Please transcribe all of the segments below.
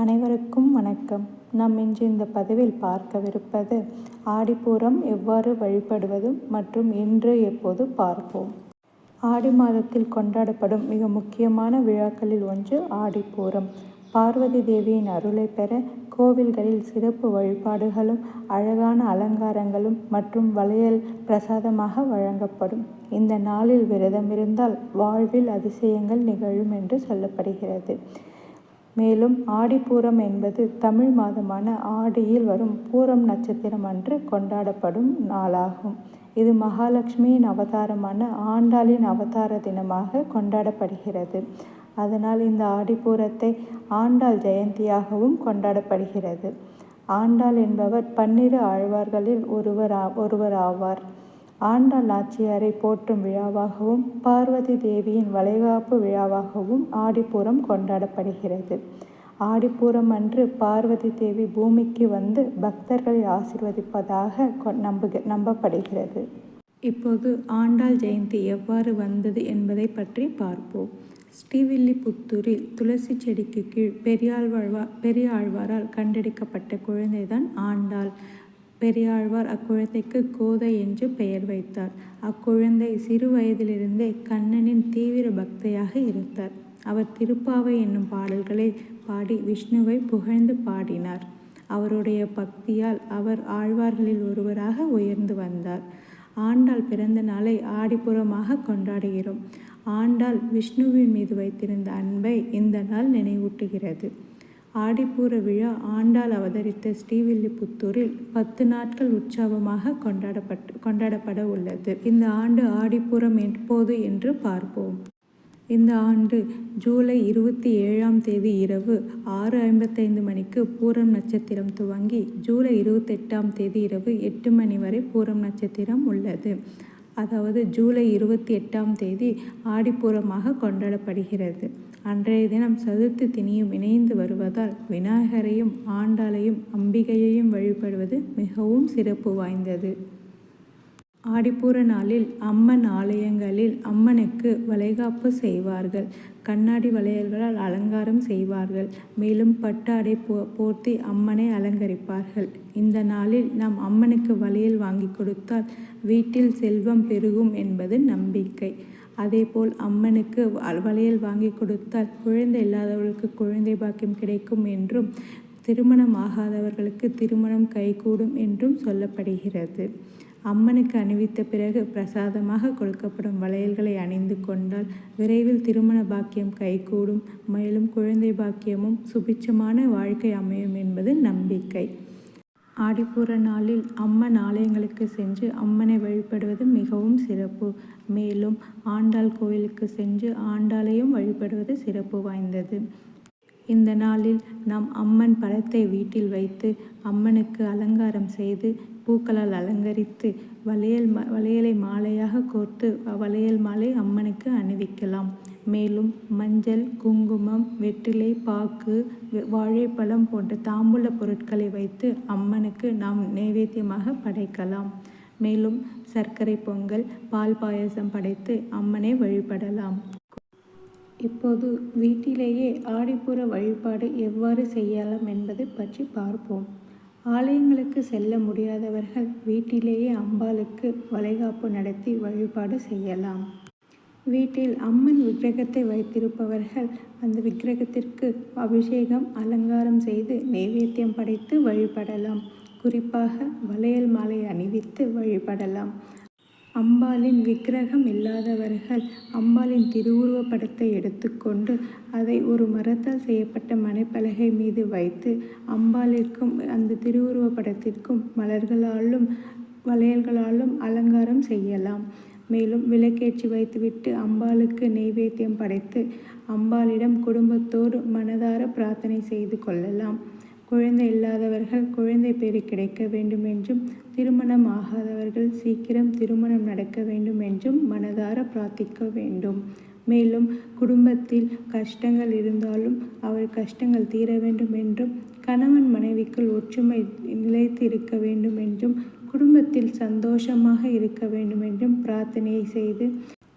அனைவருக்கும் வணக்கம். நாம் இன்று இந்த பதிவில் பார்க்கவிருப்பது ஆடிப்பூரம் எவ்வாறு வழிபடுவது மற்றும் இன்று எப்போது பார்ப்போம். ஆடி மாதத்தில் கொண்டாடப்படும் மிக முக்கியமான விழாக்களில் ஒன்று ஆடிப்பூரம். பார்வதி தேவியின் அருளை பெற கோவில்களில் சிறப்பு வழிபாடுகளும் அழகான அலங்காரங்களும் மற்றும் வளையல் பிரசாதமாக வழங்கப்படும். இந்த நாளில் விரதம் இருந்தால் வாழ்வில் அதிசயங்கள் நிகழும் என்று சொல்லப்படுகிறது. மேலும் ஆடிப்பூரம் என்பது தமிழ் மாதமான ஆடியில் வரும் பூரம் நட்சத்திரம் அன்று கொண்டாடப்படும் நாளாகும். இது மகாலட்சுமியின் அவதாரமான ஆண்டாளின் அவதார தினமாக கொண்டாடப்படுகிறது. அதனால் இந்த ஆடிப்பூரத்தை ஆண்டாள் ஜெயந்தியாகவும் கொண்டாடப்படுகிறது. ஆண்டாள் என்பவர் பன்னிரு ஆழ்வார்களில் ஒருவர் ஒருவர் ஆவார் ஆண்டாள் ஆச்சியாரை போற்றும் விழாவாகவும் பார்வதி தேவியின் வளைகாப்பு விழாவாகவும் ஆடிப்பூரம் கொண்டாடப்படுகிறது. ஆடிப்பூரம் அன்று பார்வதி தேவி பூமிக்கு வந்து பக்தர்களை ஆசிர்வதிப்பதாக நம்புக நம்பப்படுகிறது. இப்போது ஆண்டாள் ஜெயந்தி எவ்வாறு வந்தது என்பதை பற்றி பார்ப்போம். ஸ்ரீவில்லிபுத்தூரில் துளசி செடிக்கு கீழ் பெரியாழ்வாழ்வா பெரியாழ்வாரால் கண்டெடுக்கப்பட்ட குழந்தைதான் ஆண்டாள். பெரியாழ்வார் அக்குழந்தைக்கு கோதை என்று பெயர் வைத்தார். அக்குழந்தை சிறு வயதிலிருந்தே கண்ணனின் தீவிர பக்தையாக இருந்தார். அவர் திருப்பாவை என்னும் பாடல்களை பாடி விஷ்ணுவை புகழ்ந்து பாடினார். அவருடைய பக்தியால் அவர் ஆழ்வார்களில் ஒருவராக உயர்ந்து வந்தார். ஆண்டாள் பிறந்த நாளை ஆடிப்புறமாக கொண்டாடுகிறோம். ஆண்டாள் விஷ்ணுவின் மீது வைத்திருந்த அன்பை இந்த நாள் நினைவூட்டுகிறது. ஆடிப்பூர விழா ஆண்டாள் அவதரித்த ஸ்ரீவில்லிபுத்தூரில் பத்து நாட்கள் உற்சவமாக கொண்டாடப்பட்டு கொண்டாடப்பட உள்ளது. இந்த ஆண்டு ஆடிப்பூரம் எப்போது என்று பார்ப்போம். இந்த ஆண்டு ஜூலை இருபத்தி ஏழாம் தேதி இரவு ஆறு ஐம்பத்தைந்து மணிக்கு பூரம் நட்சத்திரம் துவங்கி ஜூலை இருபத்தெட்டாம் தேதி இரவு எட்டு மணி வரை பூரம் நட்சத்திரம் உள்ளது. அதாவது ஜூலை இருபத்தி எட்டாம் தேதி ஆடிப்பூரமாக கொண்டாடப்படுகிறது. அன்றைய தினம் சதுர்த்தி தினியும் இணைந்து வருவதால் விநாயகரையும் ஆண்டாளையும் அம்பிகையையும் வழிபடுவது மிகவும் சிறப்பு வாய்ந்தது. ஆடிப்பூர நாளில் அம்மன் ஆலயங்களில் அம்மனுக்கு வளைகாப்பு செய்வார்கள். கண்ணாடி வளையல்களால் அலங்காரம் செய்வார்கள். மேலும் பட்டாடை போ போர்த்தி அம்மனை அலங்கரிப்பார்கள். இந்த நாளில் நாம் அம்மனுக்கு வளையல் வாங்கி கொடுத்தால் வீட்டில் செல்வம் பெருகும் என்பது நம்பிக்கை. அதேபோல் அம்மனுக்கு வளையல் வாங்கி கொடுத்தால் குழந்தை இல்லாதவர்களுக்கு குழந்தை பாக்கியம் கிடைக்கும் என்றும் திருமணம் ஆகாதவர்களுக்கு திருமணம் கைகூடும் என்றும் சொல்லப்படுகிறது. அம்மனுக்கு அணிவித்த பிறகு பிரசாதமாக கொடுக்கப்படும் வளையல்களை அணிந்து கொண்டால் விரைவில் திருமண பாக்கியம் கைகூடும். மேலும் குழந்தை பாக்கியமும் சுபிட்சமான வாழ்க்கை அமையும் என்பது நம்பிக்கை. ஆடிப்பூர நாளில் அம்மன் ஆலயங்களுக்கு சென்று அம்மனை வழிபடுவது மிகவும் சிறப்பு. மேலும் ஆண்டாள் கோயிலுக்கு சென்று ஆண்டாளையும் வழிபடுவது சிறப்பு வாய்ந்தது. இந்த நாளில் நாம் அம்மன் படத்தை வீட்டில் வைத்து அம்மனுக்கு அலங்காரம் செய்து பூக்களால் அலங்கரித்து வளையல் வளையலை மாலையாக கோர்த்து வளையல் மாலை அம்மனுக்கு அணிவிக்கலாம். மேலும் மஞ்சள் குங்குமம் வெற்றிலை பாக்கு வாழைப்பழம் போன்ற தாம்பூல பொருட்களை வைத்து அம்மனுக்கு நாம் நைவேத்தியமாக படைக்கலாம். மேலும் சர்க்கரை பொங்கல் பால் பாயசம் படைத்து அம்மனை வழிபடலாம். இப்போது வீட்டிலேயே ஆடிப்புற வழிபாடு எவ்வாறு செய்யலாம் என்பதை பற்றி பார்ப்போம். ஆலயங்களுக்கு செல்ல முடியாதவர்கள் வீட்டிலேயே அம்பாளுக்கு வளைகாப்பு நடத்தி வழிபாடு செய்யலாம். வீட்டில் அம்மன் விக்கிரகத்தை வைத்திருப்பவர்கள் அந்த விக்கிரகத்திற்கு அபிஷேகம் அலங்காரம் செய்து நைவேத்தியம் படைத்து வழிபடலாம். குறிப்பாக வளையல் மாலை அணிவித்து வழிபடலாம். அம்பாளின் விக்கிரகம் இல்லாதவர்கள் அம்பாளின் திருவுருவ படத்தை எடுத்துக்கொண்டு அதை ஒரு மரத்தால் செய்யப்பட்ட மனைப்பலகை மீது வைத்து அம்பாளிற்கும் அந்த திருவுருவ படத்திற்கும் மலர்களாலும் வளையல்களாலும் அலங்காரம் செய்யலாம். மேலும் விளக்கேற்றி வைத்துவிட்டு அம்பாளுக்கு நெய்வேத்தியம் படைத்து அம்பாளிடம் குடும்பத்தோடு மனதார பிரார்த்தனை செய்து கொள்ளலாம். குழந்தை இல்லாதவர்கள் குழந்தை பேர் கிடைக்க வேண்டும் என்றும் திருமணம் ஆகாதவர்கள் சீக்கிரம் திருமணம் நடக்க வேண்டும் என்றும் மனதார பிரார்த்திக்க வேண்டும். மேலும் குடும்பத்தில் கஷ்டங்கள் இருந்தாலும் அவர் கஷ்டங்கள் தீர வேண்டும் என்றும் கணவன் மனைவிக்குள் ஒற்றுமை நிலைத்து இருக்க வேண்டும் என்றும் குடும்பத்தில் சந்தோஷமாக இருக்க வேண்டும் என்றும் பிரார்த்தனையை செய்து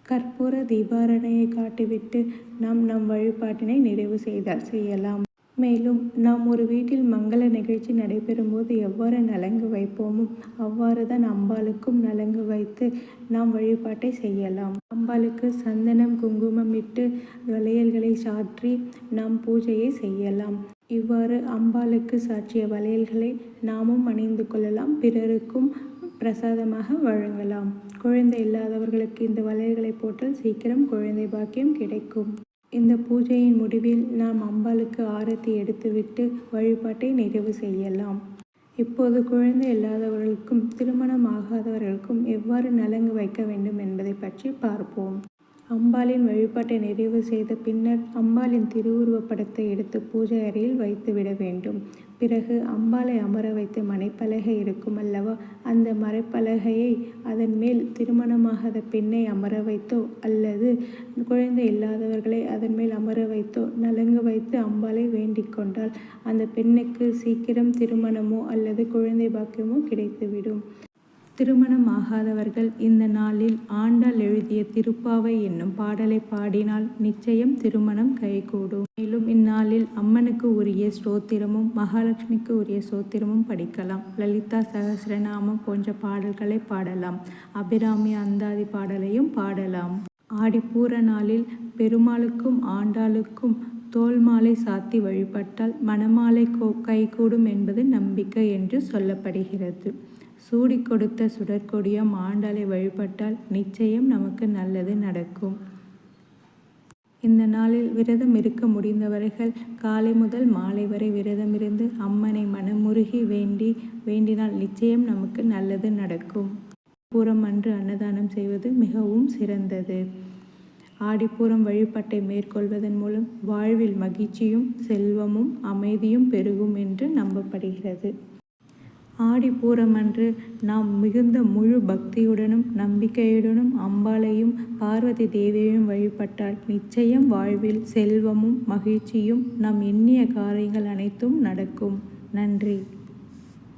கற்பூர தீபாரணையை காட்டிவிட்டு நாம் நம் வழிபாட்டினை நிறைவு செய்தால் செய்யலாம். மேலும் நாம் ஒரு வீட்டில் மங்கள நிகழ்ச்சி நடைபெறும்போது எவ்வாறு நலங்கு வைப்போமோ அவ்வாறு தான் அம்பாளுக்கும் நலங்கு வைத்து நாம் வழிபாட்டை செய்யலாம். அம்பாளுக்கு சந்தனம் குங்குமம் இட்டு வளையல்களை சாற்றி நாம் பூஜையை செய்யலாம். இவ்வாறு அம்பாளுக்கு சாற்றிய வளையல்களை நாமும் அணிந்து கொள்ளலாம் பிறருக்கும் பிரசாதமாக வழங்கலாம். குழந்தை இல்லாதவர்களுக்கு இந்த வளையல்களை போட்டால் சீக்கிரம் குழந்தை பாக்கியம் கிடைக்கும். இந்த பூஜையின் முடிவில் நாம் அம்பாளுக்கு ஆரத்தி எடுத்துவிட்டு வழிபாட்டை நிறைவு செய்யலாம். இப்போது குழந்தை இல்லாதவர்களுக்கும் திருமணம் ஆகாதவர்களுக்கும் எவ்வாறு நலங்கு வைக்க வேண்டும் என்பதை பற்றி பார்ப்போம். அம்பாளின் வழிபாட்டை நிறைவு செய்த பின்னர் அம்பாளின் திருவுருவப் படத்தை எடுத்து பூஜை அறையில் வைத்துவிட வேண்டும். பிறகு அம்பாளை அமர வைத்து மனைப்பலகை இருக்கும் அல்லவா? அந்த மறைப்பலகையை அதன் மேல் திருமணமாகாத பெண்ணை அமர வைத்தோ அல்லது குழந்தை இல்லாதவர்களை அதன் மேல் அமர வைத்தோ நலங்கு வைத்து அம்பாளை வேண்டிக் கொண்டால் அந்த பெண்ணுக்கு சீக்கிரம் திருமணமோ அல்லது குழந்தை பாக்கியமோ கிடைத்துவிடும். திருமணம் ஆகாதவர்கள் இந்த நாளில் ஆண்டாள் எழுதிய திருப்பாவை என்னும் பாடலை பாடினால் நிச்சயம் திருமணம் கைகூடும். மேலும் இந்நாளில் அம்மனுக்கு உரிய ஸ்தோத்திரமும் மகாலட்சுமிக்கு உரிய ஸ்தோத்திரமும் படிக்கலாம். லலிதா சகசிரநாமம் போன்ற பாடல்களை பாடலாம். அபிராமி அந்தாதி பாடலையும் பாடலாம். ஆடிப்பூர நாளில் பெருமாளுக்கும் ஆண்டாளுக்கும் தோல் மாலை சாத்தி வழிபட்டால் மணமாலை கைகூடும் என்பது நம்பிக்கை என்று சொல்லப்படுகிறது. சூடி கொடுத்த சுடற்கொடிய மாண்டாலை வழிபட்டால் நிச்சயம் நமக்கு நல்லது நடக்கும். இந்த நாளில் விரதம் இருக்க முடிந்தவர்கள் காலை முதல் மாலை வரை விரதமிருந்து அம்மனை மனமுருகி வேண்டி வேண்டினால் நிச்சயம் நமக்கு நல்லது நடக்கும். பூரம் அன்று அன்னதானம் செய்வது மிகவும் சிறந்தது. ஆடிப்பூரம் வழிபாட்டை மேற்கொள்வதன் மூலம் வாழ்வில் மகிழ்ச்சியும் செல்வமும் அமைதியும் பெருகும் என்று நம்பப்படுகிறது. ஆடிப்பூரமன்று நாம் மிகுந்த முழு பக்தியுடனும் நம்பிக்கையுடனும் அம்பாளையும் பார்வதி தேவியையும் வழிபட்டால் நிச்சயம் வாழ்வில் செல்வமும் மகிழ்ச்சியும் நாம் எண்ணிய காரியங்கள் அனைத்தும் நடக்கும். நன்றி.